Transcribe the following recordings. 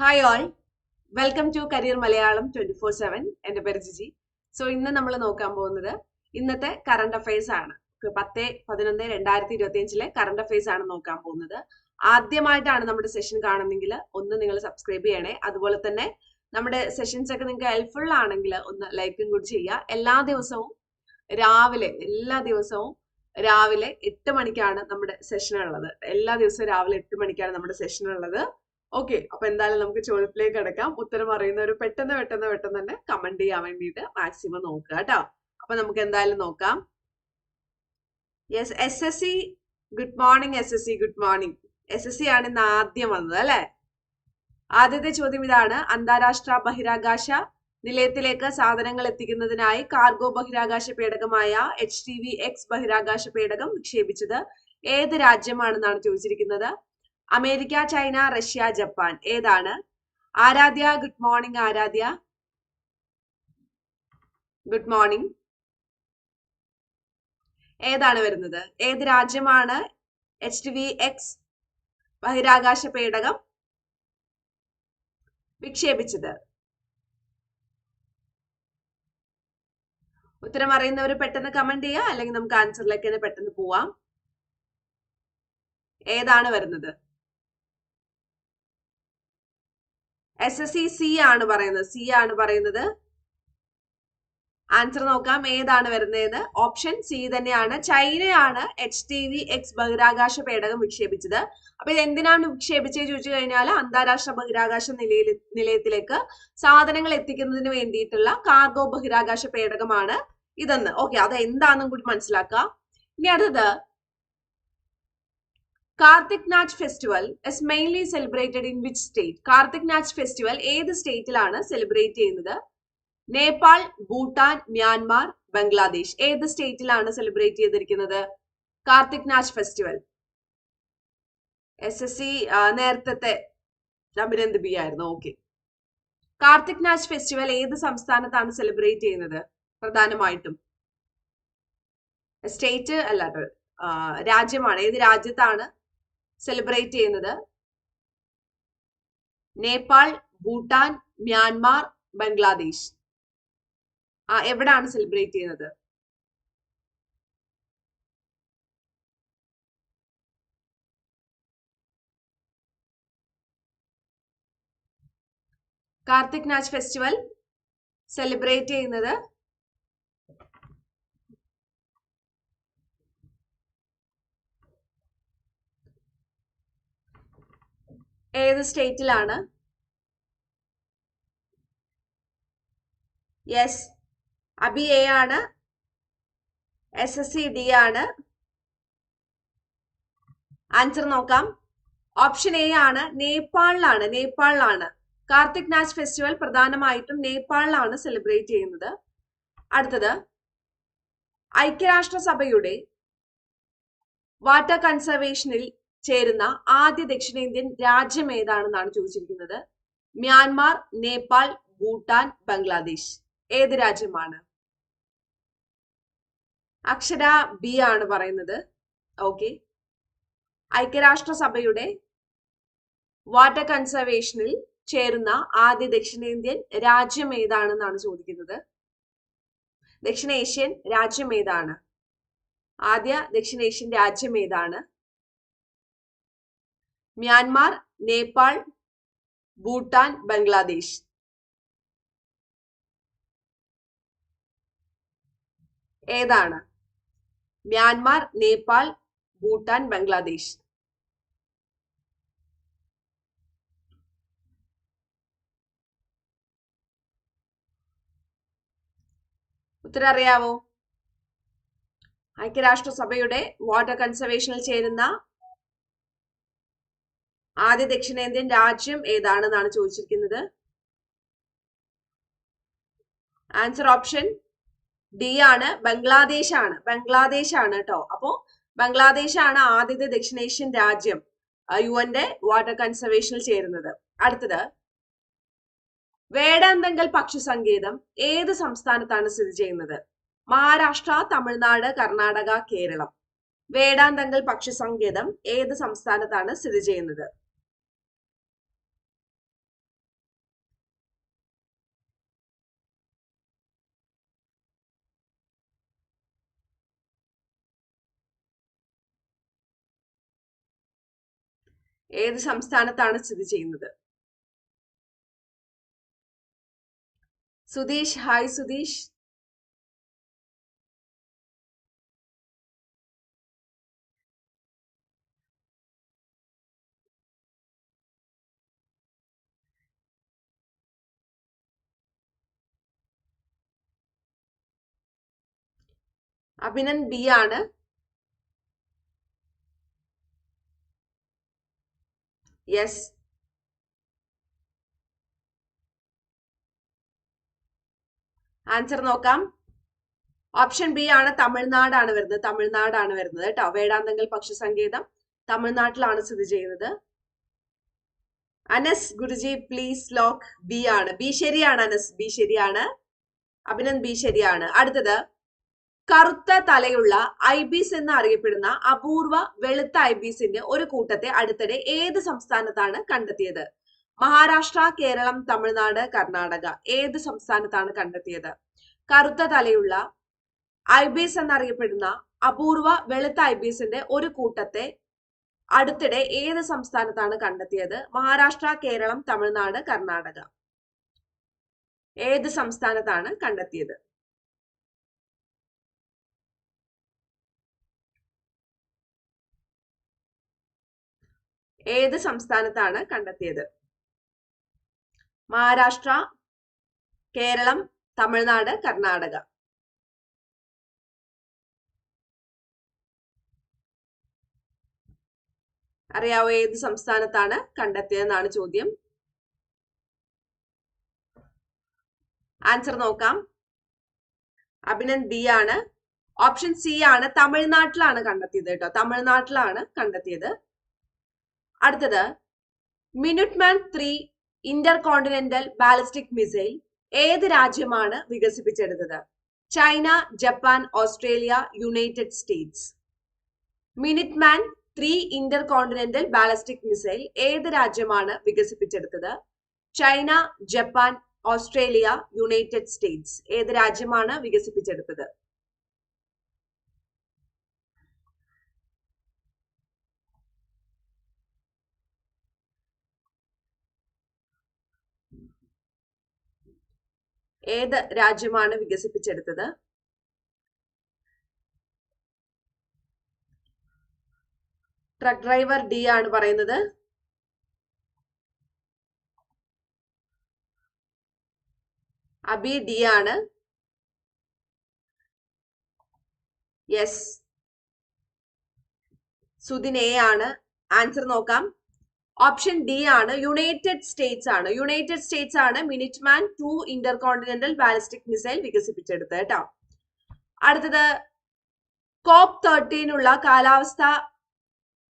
Hi all welcome to career Malayalam twenty four seven എന്റെ പേര് Jiji. So ഇന്ന് നമ്മൾ നോക്കാൻ പോകുന്നത് ഇന്നത്തെ കറണ്ട് അഫയേഴ്സ് ആണ്. പത്ത് പതിനൊന്ന് രണ്ടായിരത്തി ഇരുപത്തി അഞ്ചിലെ കറണ്ട് അഫയേഴ്സ് ആണ് നോക്കാൻ പോകുന്നത്. ആദ്യമായിട്ടാണ് നമ്മുടെ സെഷൻ കാണുന്നെങ്കിൽ ഒന്ന് നിങ്ങൾ സബ്സ്ക്രൈബ് ചെയ്യണേ. അതുപോലെ തന്നെ നമ്മുടെ സെഷൻസ് ഒക്കെ നിങ്ങൾക്ക് ഹെൽപ്ഫുൾ ആണെങ്കിൽ ഒന്ന് ലൈക്കും കൂടി ചെയ്യുക. എല്ലാ ദിവസവും രാവിലെ എല്ലാ ദിവസവും രാവിലെ എട്ട് മണിക്കാണ് നമ്മുടെ സെഷൻ ഉള്ളത്. എല്ലാ ദിവസവും രാവിലെ എട്ട് മണിക്കാണ് നമ്മുടെ സെഷൻ ഉള്ളത്. ഓക്കെ അപ്പൊ എന്തായാലും നമുക്ക് ചോദ്യത്തിലേക്ക് കിടക്കാം. ഉത്തരം അറിയുന്നവർ പെട്ടെന്ന് പെട്ടെന്ന് പെട്ടെന്ന് തന്നെ കമന്റ് ചെയ്യാൻ വേണ്ടിയിട്ട് മാക്സിമം നോക്കുക കേട്ടോ. അപ്പൊ നമുക്ക് എന്തായാലും നോക്കാം. Yes S S C good morning S S C good morning S S C ആണ് ഇന്ന് ആദ്യം വന്നത് അല്ലെ? ആദ്യത്തെ ചോദ്യം ഇതാണ്. അന്താരാഷ്ട്ര ബഹിരാകാശ നിലയത്തിലേക്ക് സാധനങ്ങൾ എത്തിക്കുന്നതിനായി കാർഗോ ബഹിരാകാശ പേടകമായ എച്ച് ടി വി എക്സ് ബഹിരാകാശ പേടകം വിക്ഷേപിച്ചത് ഏത് രാജ്യമാണെന്നാണ് ചോദിച്ചിരിക്കുന്നത്? America China Russia Japan. ഏതാണ്? Aradhya good morning Aradhya. Good morning. ഏതാണ് വരുന്നത്? ഏത് രാജ്യമാണ്? എച്ച് വി എക്സ് ബഹിരാകാശ പേടകം വിക്ഷേപിച്ചത്. ഉത്തരം അറിയുന്നവർ പെട്ടെന്ന് കമന്റ് ചെയ്യുക. അല്ലെങ്കിൽ നമുക്ക് ആൻസറിലേക്ക് തന്നെ പെട്ടെന്ന് പോവാം. ഏതാണ് വരുന്നത്? എസ് എസ് സി സി ആണ് പറയുന്നത്. സി ആണ് പറയുന്നത്. ആൻസർ നോക്കാം. ഏതാണ് വരുന്നത് ഓപ്ഷൻ സി തന്നെയാണ്. ചൈനയാണ് എച്ച് ടി വി എക്സ് ബഹിരാകാശ പേടകം വിക്ഷേപിച്ചത്. അപ്പൊ ഇത് എന്തിനാണ് വിക്ഷേപിച്ചത് ചോദിച്ചു കഴിഞ്ഞാൽ അന്താരാഷ്ട്ര ബഹിരാകാശ നിലയിൽ നിലയത്തിലേക്ക് സാധനങ്ങൾ എത്തിക്കുന്നതിന് വേണ്ടിയിട്ടുള്ള കാർഗോ ബഹിരാകാശ പേടകമാണ് ഇതെന്ന്. ഓക്കെ അത് എന്താണെന്നും കൂടി മനസ്സിലാക്കുക ഇനി അടുത്തത്. Kartik Naach festival is mainly celebrated in which state Kartik Naach festival ഏത് സ്റ്റേറ്റിലാണ് സെലിബ്രേറ്റ് ചെയ്യുന്നത്? നേപ്പാൾ ഭൂട്ടാൻ മ്യാൻമാർ ബംഗ്ലാദേശ് ഏത് സ്റ്റേറ്റിലാണ് സെലിബ്രേറ്റ് ചെയ്തിരിക്കുന്നത്? Kartik Naach festival. S S C നേരത്തെ അഭിനന്ദ് ബി ആയിരുന്നു. ഓക്കെ കാർത്തിക് നാച്ച് ഫെസ്റ്റിവൽ ഏത് സംസ്ഥാനത്താണ് സെലിബ്രേറ്റ് ചെയ്യുന്നത്? പ്രധാനമായിട്ടും. സ്റ്റേറ്റ് അല്ലാട്ടോ രാജ്യമാണ്. ഏത് രാജ്യത്താണ് സെലിബ്രേറ്റ് ചെയ്യുന്നത്? നേപ്പാൾ ഭൂട്ടാൻ മ്യാൻമാർ ബംഗ്ലാദേശ്. ആ എവിടാണ് സെലിബ്രേറ്റ് ചെയ്യുന്നത്? കാർത്തിക് നാച്ച് ഫെസ്റ്റിവൽ സെലിബ്രേറ്റ് ചെയ്യുന്നത്? ഏത് സ്റ്റേറ്റിലാണ്? യെസ് അബി എ ആണ്. എസ് എസ് സി ഡി ആണ്. ആൻസർ നോക്കാം. ഓപ്ഷൻ എ ആണ്. നേപ്പാളിലാണ്. നേപ്പാളിലാണ്. കാർത്തിക് നാച്ച് ഫെസ്റ്റിവൽ പ്രധാനമായിട്ടും നേപ്പാളിലാണ് സെലിബ്രേറ്റ് ചെയ്യുന്നത്. അടുത്തത്. ഐക്യരാഷ്ട്രസഭയുടെ വാട്ടർ കൺസർവേഷനിൽ ചേരുന്ന ആദ്യ ദക്ഷിണേന്ത്യൻ രാജ്യം ഏതാണെന്നാണ് ചോദിച്ചിരിക്കുന്നത്? മ്യാൻമാർ നേപ്പാൾ ഭൂട്ടാൻ ബംഗ്ലാദേശ്. ഏത് രാജ്യമാണ്? അക്ഷര ബി ആണ് പറയുന്നത്. ഓക്കെ ഐക്യരാഷ്ട്രസഭയുടെ വാട്ടർ കൺസർവേഷനിൽ ചേരുന്ന ആദ്യ ദക്ഷിണേന്ത്യൻ രാജ്യം ഏതാണെന്നാണ് ചോദിക്കുന്നത്? ദക്ഷിണേഷ്യൻ രാജ്യം ഏതാണ്? ആദ്യ ദക്ഷിണേഷ്യൻ രാജ്യം ഏതാണ്? മ്യാൻമാർ നേപ്പാൾ ഭൂട്ടാൻ ബംഗ്ലാദേശ്. ഏതാണ്? മ്യാൻമാർ നേപ്പാൾ ഭൂട്ടാൻ ബംഗ്ലാദേശ്. ഉത്തരം അറിയാവോ ഐക്യരാഷ്ട്രസഭയുടെ വാട്ടർ കൺസർവേഷനിൽ ചേരുന്ന ആദ്യ ദക്ഷിണേന്ത്യൻ രാജ്യം ഏതാണെന്നാണ് ചോദിച്ചിരിക്കുന്നത്? ആൻസർ ഓപ്ഷൻ ഡി ആണ്. ബംഗ്ലാദേശ് ആണ് ബംഗ്ലാദേശ് ആണ് കേട്ടോ. അപ്പോ ബംഗ്ലാദേശ് ആണ് ആദ്യത്തെ ദക്ഷിണേഷ്യൻ രാജ്യം യു എന്റെ വാട്ടർ കൺസർവേഷനിൽ ചേരുന്നത്. അടുത്തത് വേടാന്തങ്കൽ പക്ഷി സങ്കേതം ഏത് സംസ്ഥാനത്താണ് സ്ഥിതി ചെയ്യുന്നത്? മഹാരാഷ്ട്ര തമിഴ്നാട് കർണാടക കേരളം. വേടാന്തങ്കൽ പക്ഷി സങ്കേതം ഏത് സംസ്ഥാനത്താണ് സ്ഥിതി ചെയ്യുന്നത്? ഏത് സംസ്ഥാനത്താണ് സ്ഥിതി ചെയ്യുന്നത്? സുധീഷ് ഹായ് സുധീഷ്. അഭിനന്ദ് ബി ആണ്. യെസ് ആൻസർ നോക്കാം. ഓപ്ഷൻ ബി ആണ് തമിഴ്നാടാണ് വരുന്നത്. തമിഴ്നാടാണ് വരുന്നത് കേട്ടോ. വേടാന്തങ്കൽ പക്ഷിസങ്കേതം തമിഴ്നാട്ടിലാണ് സ്ഥിതി ചെയ്യുന്നത്. Anas Guruji please lock B ആണ്. ബി ശരിയാണ് അനസ്. ബി ശരിയാണ്. അഭിനന്ദ് ബി ശരിയാണ്. അടുത്തത്. കറുത്ത തലയുള്ള ഐബീസ് എന്ന് അറിയപ്പെടുന്ന അപൂർവ വെളുത്ത ഐബീസിന്റെ ഒരു കൂട്ടത്തെ അടുത്തിടെ ഏത് സംസ്ഥാനത്താണ് കണ്ടെത്തിയത്? മഹാരാഷ്ട്ര കേരളം തമിഴ്നാട് കർണാടക. ഏത് സംസ്ഥാനത്താണ് കണ്ടെത്തിയത്? കറുത്ത തലയുള്ള ഐബീസ് എന്നറിയപ്പെടുന്ന അപൂർവ വെളുത്ത ഐബീസിന്റെ ഒരു കൂട്ടത്തെ അടുത്തിടെ ഏത് സംസ്ഥാനത്താണ് കണ്ടെത്തിയത്? മഹാരാഷ്ട്ര കേരളം തമിഴ്നാട് കർണാടക. ഏത് സംസ്ഥാനത്താണ് കണ്ടെത്തിയത്? ഏത് സംസ്ഥാനത്താണ് കണ്ടെത്തിയത്? മഹാരാഷ്ട്ര കേരളം തമിഴ്നാട് കർണാടക. അറിയാവോ ഏത് സംസ്ഥാനത്താണ് കണ്ടെത്തിയതെന്നാണ് ചോദ്യം? ആൻസർ നോക്കാം. അഭിനന്ദ് ബി ആണ്. ഓപ്ഷൻ സി ആണ് തമിഴ്നാട്ടിലാണ് കണ്ടെത്തിയത് കേട്ടോ. തമിഴ്നാട്ടിലാണ് കണ്ടെത്തിയത്. അടുത്തത് Minuteman three intercontinental ballistic missile ഏത് രാജ്യമാണ് വികസിപ്പിച്ചെടുത്തത്? China Japan Australia United States. Minuteman three intercontinental ballistic missile ഏത് രാജ്യമാണ് വികസിപ്പിച്ചെടുത്തത്? China Japan Australia United States ഏത് രാജ്യമാണ് വികസിപ്പിച്ചെടുത്തത്? ഏത് രാജ്യമാണ് വികസിപ്പിച്ചെടുത്തത്? ട്രക്ക് ഡ്രൈവർ ഡി ആണ് പറയുന്നത്. അബി ഡി ആണ്. യെസ് സുദിൻ എ ആണ്. ആൻസർ നോക്കാം. ഓപ്ഷൻ ഡി ആണ് യുണൈറ്റഡ് സ്റ്റേറ്റ്സ് ആണ്. യുണൈറ്റഡ് സ്റ്റേറ്റ്സ് ആണ് Minuteman two intercontinental ballistic missile വികസിപ്പിച്ചെടുത്തത് കേട്ടോ. അടുത്തത് കോപ്പ് തേർട്ടീനുള്ള കാലാവസ്ഥ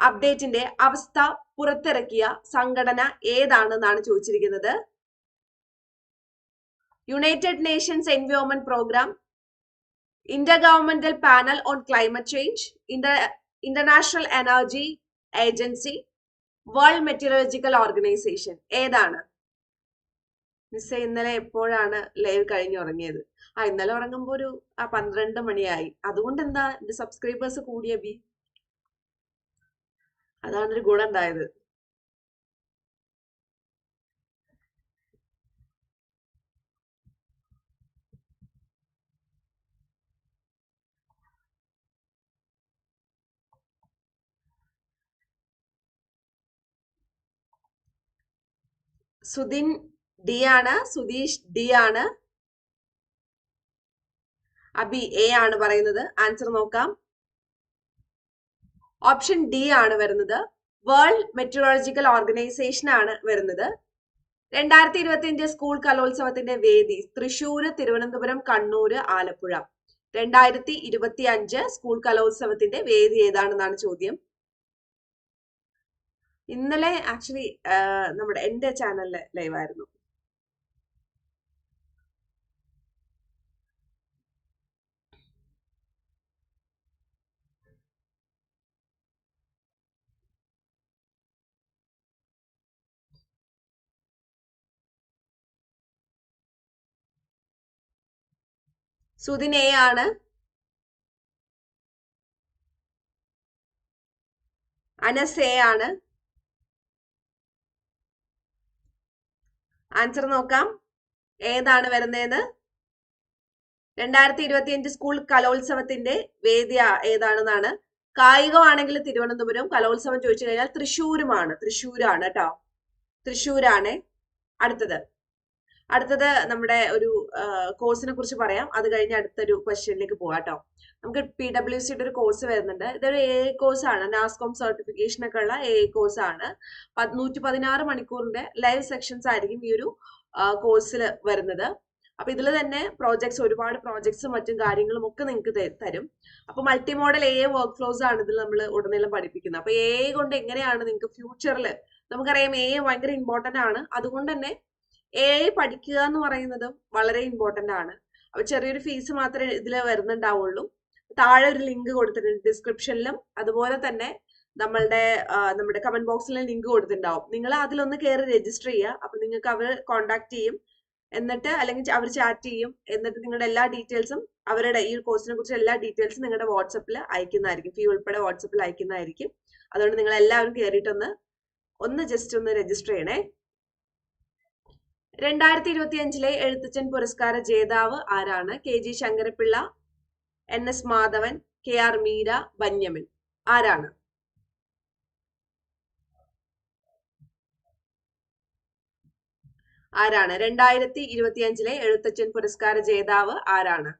അപ്ഡേറ്റിന്റെ അവസ്ഥ പുറത്തിറക്കിയ സംഘടന ഏതാണെന്നാണ് ചോദിച്ചിരിക്കുന്നത്? United Nations environment programme intergovernmental panel on climate change inter international energy agency world meteorological organisation ഏതാണ്? മിസ് ഇന്നലെ എപ്പോഴാണ് ലൈവ് കഴിഞ്ഞ് ഉറങ്ങിയത്? ആ ഇന്നലെ ഉറങ്ങുമ്പോ ഒരു ആ പന്ത്രണ്ട് മണിയായി. അതുകൊണ്ട് എന്താ എന്റെ സബ്സ്ക്രൈബേഴ്സ് കൂടിയ ബി അതാണ് ഒരു ഗുണം ഉണ്ടായത്. സുദിൻ ഡി ആണ് സുധീഷ് ഡി ആണ്. അബി എ ആണ് പറയുന്നത്. ആൻസർ നോക്കാം. ഓപ്ഷൻ ഡി ആണ് വരുന്നത്. വേൾഡ് മെറ്റോളജിക്കൽ ഓർഗനൈസേഷൻ ആണ് വരുന്നത്. രണ്ടായിരത്തി ഇരുപത്തിയഞ്ച് സ്കൂൾ കലോത്സവത്തിന്റെ വേദി തൃശൂര് തിരുവനന്തപുരം കണ്ണൂര് ആലപ്പുഴ. രണ്ടായിരത്തി ഇരുപത്തി അഞ്ച് സ്കൂൾ കലോത്സവത്തിന്റെ വേദി ഏതാണെന്നാണ് ചോദ്യം. ഇന്നലെ ആക്ച്വലി നമ്മുടെ എന്റെ ചാനലിൽ ലൈവ് ആയിരുന്നു. എ ആണ്. ആണ്. ആൻസർ നോക്കാം. ഏതാണ് വരുന്നതെന്ന് രണ്ടായിരത്തി ഇരുപത്തിയഞ്ച് സ്കൂൾ കലോത്സവത്തിന്റെ വേദി ഏതാണെന്നാണ്. കായികമാണെങ്കിൽ തിരുവനന്തപുരം കലോത്സവം ചോദിച്ചു കഴിഞ്ഞാൽ തൃശ്ശൂരുമാണ്. തൃശ്ശൂരാണ് കേട്ടോ. തൃശ്ശൂരാണ്. അടുത്തത്. അടുത്തത് നമ്മുടെ ഒരു കോഴ്സിനെ കുറിച്ച് പറയാം. അത് കഴിഞ്ഞ് അടുത്തൊരു ക്വസ്റ്റ്യനിലേക്ക് പോകാം കേട്ടോ നമുക്ക് പി ഡബ്ല്യു സിയുടെ ഒരു കോഴ്സ് വരുന്നുണ്ട്. ഇതൊരു എ കോഴ്സ് ആണ്. നാസ്കോം സർട്ടിഫിക്കേഷൻ ഒക്കെ ഉള്ള എ കോഴ്സ് ആണ്. നൂറ്റി പതിനാറ് മണിക്കൂറിന്റെ ലൈവ് സെക്ഷൻസ് ആയിരിക്കും ഈ ഒരു കോഴ്സിൽ വരുന്നത്. അപ്പൊ ഇതിൽ തന്നെ പ്രോജക്ട്സ് ഒരുപാട് പ്രോജക്ട്സും മറ്റും കാര്യങ്ങളും ഒക്കെ നിങ്ങൾക്ക് തരും. അപ്പൊ multimodal a workflows ആണ് ഇതിൽ നമ്മൾ ഉടനീളം പഠിപ്പിക്കുന്നത്. അപ്പൊ എ കൊണ്ട് എങ്ങനെയാണ് നിങ്ങൾക്ക് ഫ്യൂച്ചറിൽ നമുക്കറിയാം എ ഭയങ്കര ഇമ്പോർട്ടന്റ് ആണ്. അതുകൊണ്ട് തന്നെ എ പഠിക്കുക എന്ന് പറയുന്നതും വളരെ ഇമ്പോർട്ടന്റ് ആണ്. അപ്പൊ ചെറിയൊരു ഫീസ് മാത്രമേ ഇതിൽ വരുന്നുണ്ടാവുള്ളൂ. താഴെ ഒരു ലിങ്ക് കൊടുത്തിട്ടുണ്ട് ഡിസ്ക്രിപ്ഷനിലും അതുപോലെ തന്നെ നമ്മളുടെ നമ്മുടെ കമന്റ് ബോക്സിൽ ലിങ്ക് കൊടുത്തിട്ടുണ്ടാവും. നിങ്ങൾ അതിലൊന്ന് കയറി രജിസ്റ്റർ ചെയ്യുക. അപ്പൊ നിങ്ങൾക്ക് അവർ കോൺടാക്ട് ചെയ്യും. എന്നിട്ട് അല്ലെങ്കിൽ അവർ ചാറ്റ് ചെയ്യും. എന്നിട്ട് നിങ്ങളുടെ എല്ലാ ഡീറ്റെയിൽസും അവരുടെ ഈ കോഴ്സിനെ കുറിച്ച് എല്ലാ ഡീറ്റെയിൽസും നിങ്ങളുടെ വാട്സപ്പിൽ അയക്കുന്നതായിരിക്കും. ഫീ ഉൾപ്പെടെ വാട്സപ്പിൽ അയക്കുന്നതായിരിക്കും. അതുകൊണ്ട് നിങ്ങൾ എല്ലാവരും കയറിയിട്ടൊന്ന് ഒന്ന് ജസ്റ്റ് ഒന്ന് രജിസ്റ്റർ ചെയ്യണേ. രണ്ടായിരത്തി ഇരുപത്തി അഞ്ചിലെ എഴുത്തച്ഛൻ പുരസ്കാര ജേതാവ് ആരാണ്? K G Sankarapillai N S Madhavan K R Meera Benyamin. ആരാണ്? ആരാണ്? രണ്ടായിരത്തി ഇരുപത്തി അഞ്ചിലെ എഴുത്തച്ഛൻ പുരസ്കാര ജേതാവ് ആരാണ്?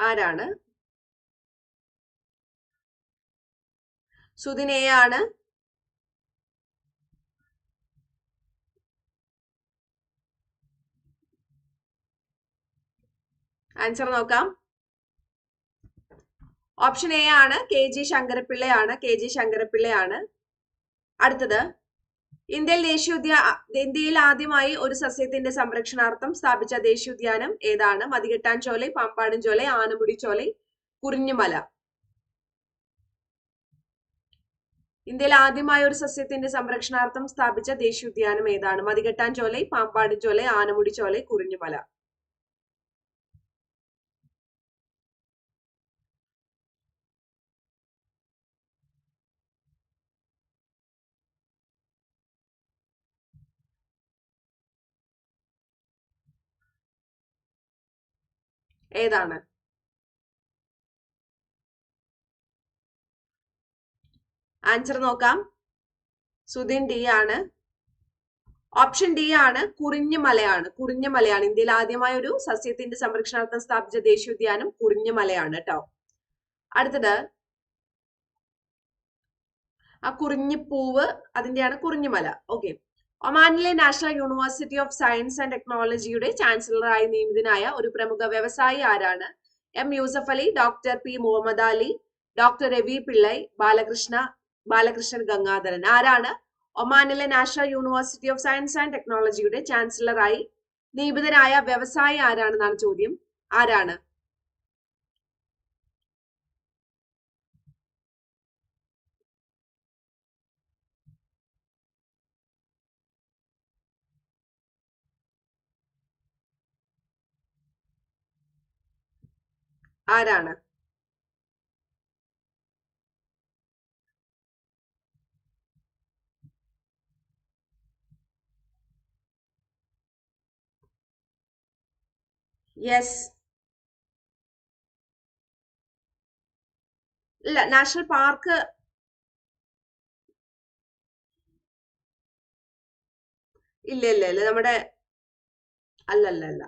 ആരാണ്? ആണ്. ആൻസർ നോക്കാം. ഓപ്ഷൻ എ ആണ്. കെ ജി ശങ്കരപ്പിള്ളയാണ് കെ ജി ശങ്കരപ്പിള്ളയാണ് അടുത്തത്. ഇന്ത്യയിൽ ദേശീയോദ്യാ ഇന്ത്യയിൽ ആദ്യമായി ഒരു സസ്യത്തിന്റെ സംരക്ഷണാർത്ഥം സ്ഥാപിച്ച ദേശീയ ഉദ്യാനം ഏതാണ്? മതികെട്ടാൻ ചോല പാമ്പാടും ആനമുടി ചോല കുറിഞ്ഞുമല. ഇന്ത്യയിൽ ആദ്യമായ ഒരു സസ്യത്തിന്റെ സംരക്ഷണാർത്ഥം സ്ഥാപിച്ച ദേശീയ ഉദ്യാനം ഏതാണ്? മതികെട്ടാൻ ചോല പാമ്പാടും ആനമുടി ചോല കുറിഞ്ഞുമല. ഏതാണ്? ആൻസർ നോക്കാം. സുധിൻ ഡി ആണ്. ഓപ്ഷൻ ഡി ആണ് കുറിഞ്ഞുമലയാണ് കുറിഞ്ഞുമലയാണ് ഇന്ത്യയിൽ ആദ്യമായ ഒരു സസ്യത്തിന്റെ സംരക്ഷണാർത്ഥം സ്ഥാപിച്ച ദേശീയോദ്യാനം കുറിഞ്ഞുമലയാണ് കേട്ടോ അടുത്തത്. ആ കുറിഞ്ഞിപ്പൂവ് അതിന്റെയാണ് കുറിഞ്ഞുമല ഓക്കെ ഒമാനിലെ national university of science and ടെക്നോളജിയുടെ ചാൻസലറായി നിയമിതനായ ഒരു പ്രമുഖ വ്യവസായി ആരാണ്? M Yusuf Ali doctor P Muhammad Ali doctor Ravi Pillai Balakrishna Balakrishnan Gangadharan. ആരാണ് ഒമാനിലെ national university of science and ടെക്നോളജിയുടെ ചാൻസലറായി നിയമിതനായ വ്യവസായി ആരാണെന്നാണ് ചോദ്യം? ആരാണ്? ആരാണ്? യെസ് ഇല്ല നാഷണൽ പാർക്ക് ഇല്ല ഇല്ല ഇല്ല നമ്മുടെ അല്ല അല്ല.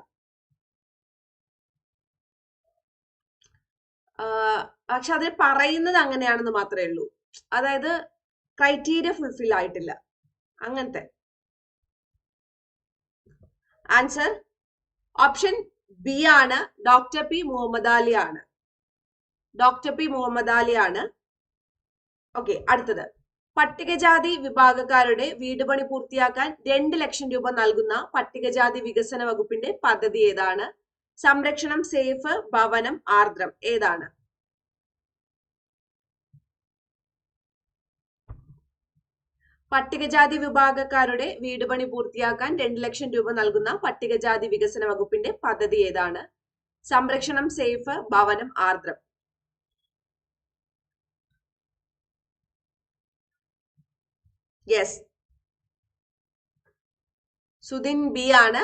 പക്ഷെ അതിൽ പറയുന്നത് അങ്ങനെയാണെന്ന് മാത്രമേ ഉള്ളൂ. അതായത് ക്രൈറ്റീരിയ ഫുൾഫിൽ ആയിട്ടില്ല. അങ്ങനത്തെ. ആൻസർ ഓപ്ഷൻ ബി ആണ് ഡോക്ടർ പി മുഹമ്മദ് അലി ആണ്. ഡോക്ടർ പി മുഹമ്മദ് അലി ആണ്. ഓക്കെ അടുത്തത്. പട്ടികജാതി വിഭാഗക്കാരുടെ വീട് പണി പൂർത്തിയാക്കാൻ രണ്ട് ലക്ഷം രൂപ നൽകുന്ന പട്ടികജാതി വികസന വകുപ്പിന്റെ പദ്ധതി ഏതാണ്? സംരക്ഷണം സേഫ് ഭവനം ആർദ്രം ഏതാണ്? പട്ടികജാതി വിഭാഗക്കാരുടെ വീട് പണി പൂർത്തിയാക്കാൻ രണ്ട് ലക്ഷം രൂപ നൽകുന്ന പട്ടികജാതി വികസന വകുപ്പിന്റെ പദ്ധതി ഏതാണ്? സംരക്ഷണം സേഫ് ഭവനം ആർദ്രം. യെസ് സുധിൻ ബി ആണ്.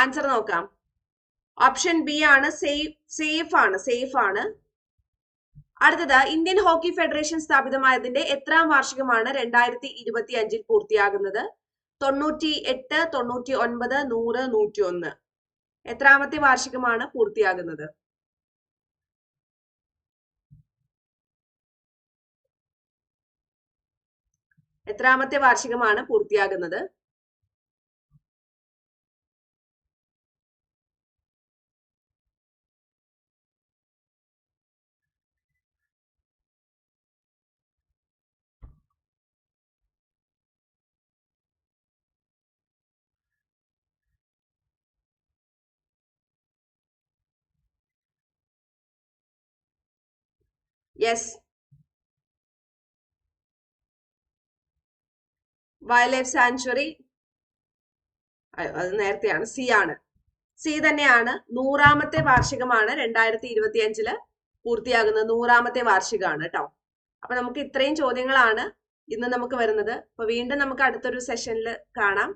ആൻസർ നോക്കാം. ഓപ്ഷൻ ബി ആണ് സേഫ് സേഫ് ആണ് സേഫ് ആണ്. അടുത്തത് ഇന്ത്യൻ ഹോക്കി ഫെഡറേഷൻ സ്ഥാപിതമായതിന്റെ എത്രാം വാർഷികമാണ് രണ്ടായിരത്തി ഇരുപത്തി അഞ്ചിൽ പൂർത്തിയാകുന്നത്? തൊണ്ണൂറ്റി എട്ട് തൊണ്ണൂറ്റി ഒൻപത് നൂറ് നൂറ്റി ഒന്ന് എത്രാമത്തെ വാർഷികമാണ് പൂർത്തിയാകുന്നത്? എത്രാമത്തെ വാർഷികമാണ് പൂർത്തിയാകുന്നത്? യെസ് വയലറ്റ് സാങ്ച്വറി അത് നേരത്തെയാണ്. സി ആണ്. സി തന്നെയാണ് നൂറാമത്തെ വാർഷികമാണ് രണ്ടായിരത്തി ഇരുപത്തി അഞ്ചിൽ പൂർത്തിയാകുന്നത്. നൂറാമത്തെ വാർഷികമാണ് കേട്ടോ അപ്പൊ നമുക്ക് ഇത്രയും ചോദ്യങ്ങളാണ് ഇന്ന് നമുക്ക് വരുന്നത്. അപ്പൊ വീണ്ടും നമുക്ക് അടുത്തൊരു സെഷനിൽ കാണാം.